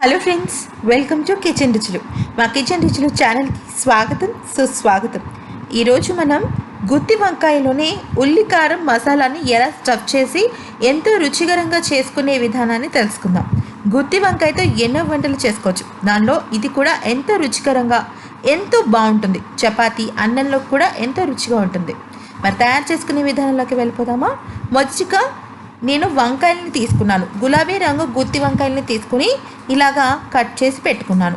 Hello friends welcome to kitchen రుచులు. మా kitchen రుచులు ఛానల్కి స్వాగతం సుస్వాగతం. ఈరోజు మనం గుత్తి వంకాయలోనే ఉల్లికారం మసాలాని ఎలా స్టఫ్ చేసి ఎంతో రుచికరంగా చేసుకునే విధానాన్ని తెలుసుకుందాం. గుత్తి వంకాయతో ఎన్నో వంటలు చేసుకోవచ్చు. దానిలో ఇది కూడా ఎంతో రుచికరంగా ఎంతో బాగుంటుంది. చపాతి అన్నంలో కూడా ఎంతో రుచిగా ఉంటుంది. మరి తయారు చేసుకునే విధానంలోకి వెళ్ళిపోదామా? మొదటిగా నేను వంకాయలని తీసుకున్నాను. గులాబీ రంగు గుత్తి వంకాయలని తీసుకుని ఇలాగా కట్ చేసి పెట్టుకున్నాను.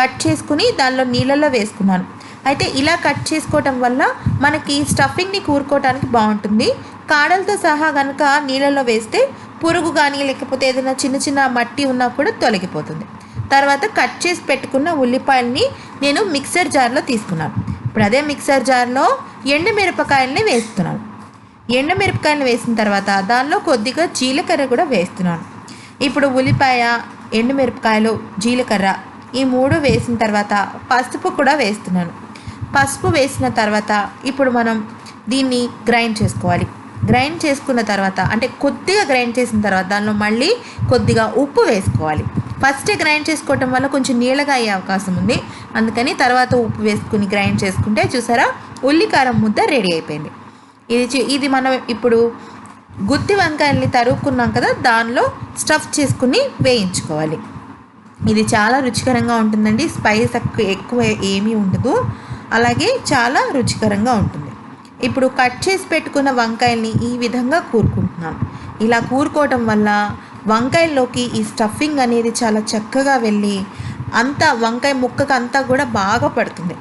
కట్ చేసుకుని దానిలో నీళ్ళల్లో వేసుకున్నాను. అయితే ఇలా కట్ చేసుకోవటం వల్ల మనకి స్టఫింగ్ని కూరుకోవడానికి బాగుంటుంది. కాడలతో సహా కనుక నీళ్ళల్లో వేస్తే పురుగు కానీ లేకపోతే ఏదైనా చిన్న చిన్న మట్టి ఉన్నా కూడా తొలగిపోతుంది. తర్వాత కట్ చేసి పెట్టుకున్న ఉల్లిపాయల్ని నేను మిక్సర్ జార్లో తీసుకున్నాను. ఇప్పుడు అదే మిక్సర్ జార్లో ఎండుమిరపకాయల్ని వేస్తున్నాను. ఎండుమిరపకాయలు వేసిన తర్వాత దానిలో కొద్దిగా జీలకర్ర కూడా వేస్తున్నాను. ఇప్పుడు ఉల్లిపాయ ఎండుమిరపకాయలు జీలకర్ర ఈ మూడు వేసిన తర్వాత పసుపు కూడా వేస్తున్నాను. పసుపు వేసిన తర్వాత ఇప్పుడు మనం దీన్ని గ్రైండ్ చేసుకోవాలి. గ్రైండ్ చేసుకున్న తర్వాత అంటే కొద్దిగా గ్రైండ్ చేసిన తర్వాత దానిలో మళ్ళీ కొద్దిగా ఉప్పు వేసుకోవాలి. ఫస్ట్ గ్రైండ్ చేసుకోవటం వల్ల కొంచెం నీళ్ళగా అయ్యే అవకాశం ఉంది. అందుకని తర్వాత ఉప్పు వేసుకుని గ్రైండ్ చేసుకుంటే చూసారా ఉల్లికారం ముద్ద రెడీ అయిపోయింది. ఇది ఇది మనం ఇప్పుడు గుత్తి వంకాయల్ని తరుక్కున్నాం కదా దానిలో స్టఫ్ చేసుకుని వేయించుకోవాలి. ఇది చాలా రుచికరంగా ఉంటుందండి. స్పైస్ ఎక్కువ ఎక్కువ ఏమీ ఉండదు. అలాగే చాలా రుచికరంగా ఉంటుంది. ఇప్పుడు కట్ చేసి పెట్టుకున్న వంకాయల్ని ఈ విధంగా కూరుకుంటున్నాను ఇలా కూరుకోవటం వల్ల వంకాయల్లోకి ఈ స్టఫింగ్ అనేది చాలా చక్కగా వెళ్ళి అంతా వంకాయ ముక్కకు అంతా కూడా బాగా పడుతుంది.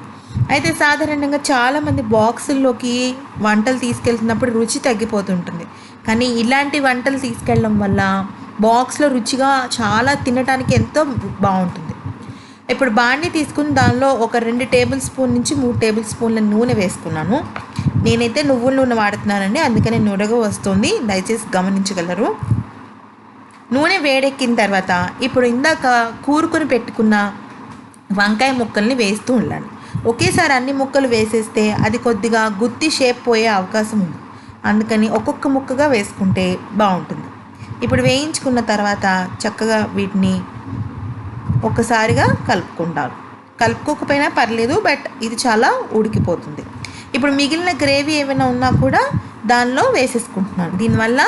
అయితే సాధారణంగా చాలామంది బాక్సుల్లోకి వంటలు తీసుకెళ్తున్నప్పుడు రుచి తగ్గిపోతుంటుంది. కానీ ఇలాంటి వంటలు తీసుకెళ్ళడం వల్ల బాక్స్లో రుచిగా చాలా తినడానికి ఎంతో బాగుంటుంది. ఇప్పుడు బాండి తీసుకుని దానిలో ఒక రెండు టేబుల్ స్పూన్ నుంచి మూడు టేబుల్ స్పూన్ల నూనె వేసుకున్నాను. నేనైతే నువ్వుల నూనె వాడుతున్నానండి. అందుకనే నురగ వస్తుంది. దయచేసి గమనించగలరు. నూనె వేడెక్కిన తర్వాత ఇప్పుడు ఇందాక కూరుకుని పెట్టుకున్న వంకాయ ముక్కల్ని వేస్తూ ఉండాలి ఒకేసారి అన్ని ముక్కలు వేసేస్తే అది కొద్దిగా గుత్తి షేప్ పోయే అవకాశం ఉంది. అందుకని ఒక్కొక్క ముక్కగా వేసుకుంటే బాగుంటుంది. ఇప్పుడు వేయించుకున్న తర్వాత చక్కగా వీటిని ఒక్కసారిగా కలుపుకుంటారు కలుపుకోకపోయినా పర్లేదు బట్ ఇది చాలా ఉడికిపోతుంది. ఇప్పుడు మిగిలిన గ్రేవీ ఏమైనా ఉన్నా కూడా దానిలో వేసేసుకుంటున్నాను. దీనివల్ల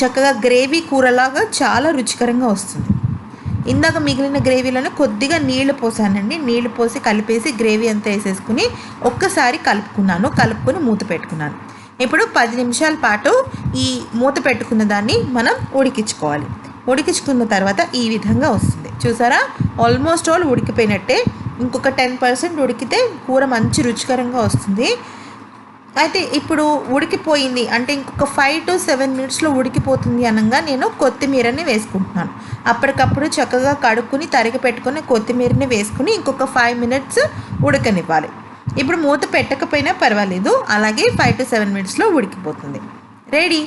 చక్కగా గ్రేవీ కూరలాగా చాలా రుచికరంగా వస్తుంది. ఇందాక మిగిలిన గ్రేవీలోనే కొద్దిగా నీళ్ళు పోసానండి. నీళ్ళు పోసి కలిపేసి గ్రేవీ అంతా వేసేసుకుని ఒక్కసారి కలుపుకున్నాను. కలుపుకొని మూత పెట్టుకున్నాను. ఇప్పుడు పది నిమిషాల పాటు ఈ మూత పెట్టుకున్న దాన్ని మనం ఉడికించుకోవాలి. ఉడికించుకున్న తర్వాత ఈ విధంగా వస్తుంది. చూసారా? ఆల్మోస్ట్ ఆల్ ఉడికిపోయినట్టే. ఇంకొక టెన్ పర్సెంట్ ఉడికితే కూర మంచి రుచికరంగా వస్తుంది. అయితే ఇప్పుడు ఉడికిపోయింది. అంటే ఇంకొక ఫైవ్ టు సెవెన్ మినిట్స్లో ఉడికిపోతుంది అనగా నేను కొత్తిమీరని వేసుకుంటున్నాను. అప్పటికప్పుడు చక్కగా కడుక్కుని తరిగి పెట్టుకుని కొత్తిమీరని వేసుకుని ఇంకొక ఫైవ్ మినిట్స్ ఉడకనివ్వాలి. ఇప్పుడు మూత పెట్టకపోయినా పర్వాలేదు. అలాగే ఫైవ్ టు సెవెన్ మినిట్స్లో ఉడికిపోతుంది. రెడీ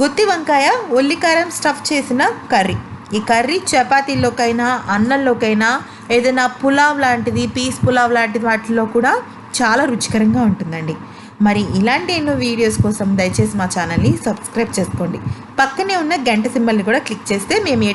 గుత్తి వంకాయ ఉల్లికారం స్టఫ్ చేసిన కర్రీ. ఈ కర్రీ చపాతీలోకైనా అన్నంలోకైనా ఏదైనా పులావ్ లాంటిది పీస్ పులావ్ లాంటిది వాటిలో కూడా చాలా రుచికరంగా ఉంటుందండి. మరి ఇలాంటి ఎన్నో వీడియోస్ కోసం దయచేసి మా ఛానల్ని సబ్స్క్రైబ్ చేసుకోండి. పక్కనే ఉన్న గంట సింబల్ని కూడా క్లిక్ చేస్తే మేము